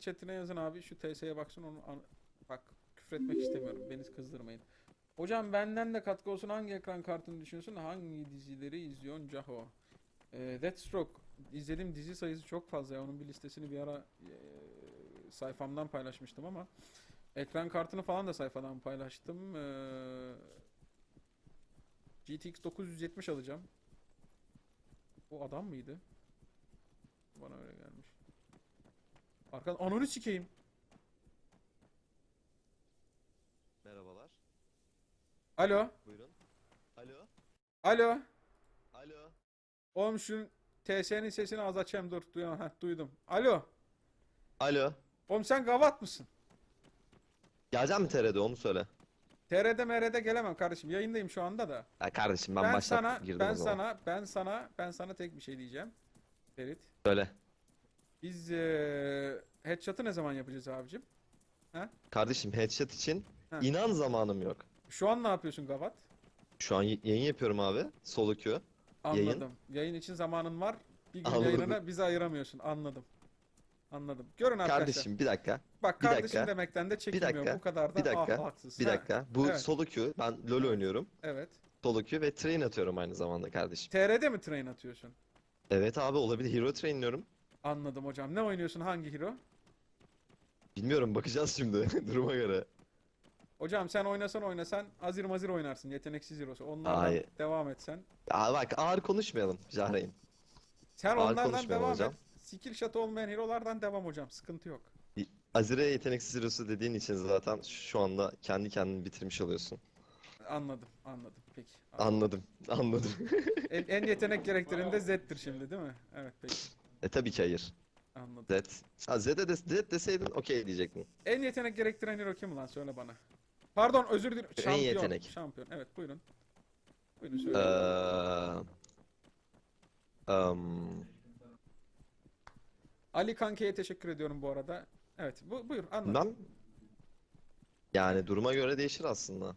chatine yazın abi şu TS'ye baksın onu an- bak küfretmek istemiyorum beni kızdırmayın. Hocam benden de katkı olsun hangi ekran kartını düşünüyorsun? Hangi dizileri izliyorsun Caho? Ee, Deathstroke izlediğim dizi sayısı çok fazla ya. Onun bir listesini bir ara e, sayfamdan paylaşmıştım ama ekran kartını falan da sayfadan paylaştım. Ee, GTX 970 alacağım. Bu adam mıydı? Bana öyle gelmiş. Arkadan ananı sikeyim. Merhabalar. Alo. Buyurun. Alo. Alo. Alo. Oğlum şu TS'nin sesini az açayım dur. Duyam Heh, duydum. Alo. Alo. Oğlum sen gavat mısın? Geleceğim mi TR'de onu söyle. TR'de MR'de gelemem kardeşim. Yayındayım şu anda da. Ya kardeşim ben, Ben baştan sana girdim ben o zaman. sana ben sana ben sana tek bir şey diyeceğim. Ferit. Söyle. Biz eee headshot'ı ne zaman yapacağız abicim? Kardeşim headshot için Ha. inan zamanım yok. Şu an ne yapıyorsun gavat? Şu an y- yayın yapıyorum abi. Solo queue. Anladım. Yayın. İçin zamanın var. Bir gün Anladım. yayınına bizi ayıramıyorsun. Anladım. Anladım. Görün arkadaşlar. Kardeşim bir dakika. Bak bir kardeşim dakika, demekten de çekinmiyorum. dakika, Bu kadar da bir dakika, ah, haksız. Bir Ha, dakika. Bu evet. solo queue. Ben LoL oynuyorum. Evet. Solo queue ve train atıyorum aynı zamanda kardeşim. TR'de mi train atıyorsun? Evet abi olabilir. Hero trainliyorum. Anladım hocam. Ne oynuyorsun? Hangi hero? Bilmiyorum bakacağız şimdi duruma göre. Hocam sen oynasan oynasan azir mazir oynarsın. Yeteneksiz hero'su. Onlardan Hayır. devam etsen. Aa bak ağır konuşmayalım Jahreyn. Sen Ağır onlardan konuşmayalım devam hocam. et. Skill shot olmayan hero'lardan devam hocam. Sıkıntı yok. Azire yeteneksiz hero'su dediğin için zaten şu anda kendi kendini bitirmiş oluyorsun. Anladım. Anladım. Peki. Anladım. Anladım. Anladım. en, en yetenek gerektiren de Z'dir şimdi değil mi? Evet peki. E tabii ki hayır. Anladım. Z. Ha Z'de de, Z deseydin okey diyecektin. En yetenek gerektiren hero kim lan? Söyle bana. Pardon özür dilerim. En Şampiyon. yetenek. Şampiyon. Evet buyurun. Buyurun söyle. Um, Ali Kanke'ye teşekkür ediyorum bu arada. Evet bu, buyur anlat. ben yani duruma göre değişir aslında.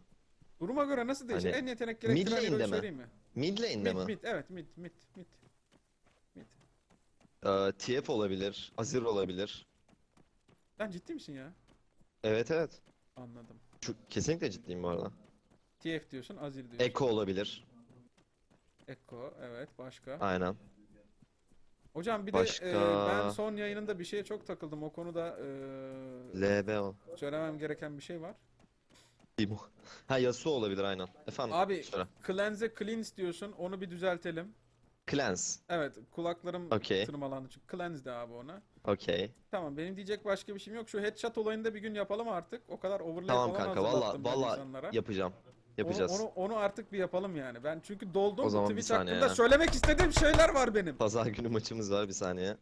Duruma göre nasıl değişir? Hani en yetenek gerektiren hero'yu mi? söyleyeyim mi? Mid lane'de Mid mi? mid evet mid mid. Mid. Eee, TF olabilir, Azir olabilir. Sen ciddi misin ya? Evet evet. Anladım. Şu, kesinlikle ciddiyim bu arada. TF diyorsun, Azir diyorsun. Echo olabilir. Echo, evet başka. Aynen. Hocam bir Başka- de e, ben son yayınında bir şeye çok takıldım. O konuda e, LB o. söylemem gereken bir şey var. Timo. Ha Yasuo olabilir aynen. Efendim. Abi söyle. cleanse cleanse diyorsun. Onu bir düzeltelim. Cleanse. Evet kulaklarım Okey. tırmalandı çünkü cleanse de abi ona. Okey. Tamam benim diyecek başka bir şeyim yok. Şu headshot olayını da bir gün yapalım artık. O kadar overlay Tamam falan kanka valla valla insanlara. yapacağım. Onu, Yapacağız. onu, onu artık bir yapalım yani. Ben çünkü doldum O zaman bir Twitch saniye hakkında ya. söylemek istediğim şeyler var benim. Pazar günü maçımız var bir saniye.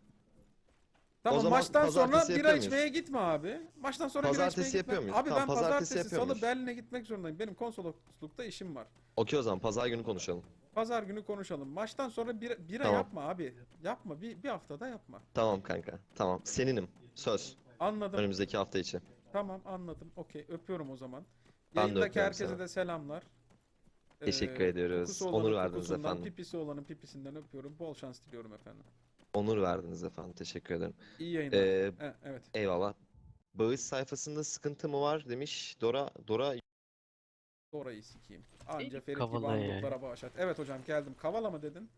Tamam zaman maçtan sonra bira içmeye gitme abi. Maçtan sonra Pazartesi bira içmeye gitme. yapıyor muyuz? Abi Tamam, ben pazartesi pazartesi, salı? Berlin'e gitmek zorundayım. Benim konsoloslukta işim var. Okey o zaman pazar günü konuşalım. Pazar günü konuşalım. Maçtan sonra bira, bira Tamam. yapma abi. Yapma. Bir, bir haftada yapma. Tamam kanka. Tamam. Seninim. Söz. Anladım. Önümüzdeki hafta içi. Tamam anladım. Okey öpüyorum o zaman. Ben Yayındaki herkese seni. de selamlar. Teşekkür Ee, ediyoruz. Onur verdiniz efendim. Pipisi olanın pipisinden öpüyorum. Bol şans diliyorum efendim. Onur verdiniz efendim. Teşekkür ederim. İyi yayınlar. Ee, E, evet. eyvallah. Bağış sayfasında sıkıntı mı var demiş. Dora Dora Orayı sikeyim. Anca Ferit gibi kavala ya. anduklara bağışlat. Evet hocam geldim. Kavala mı dedin?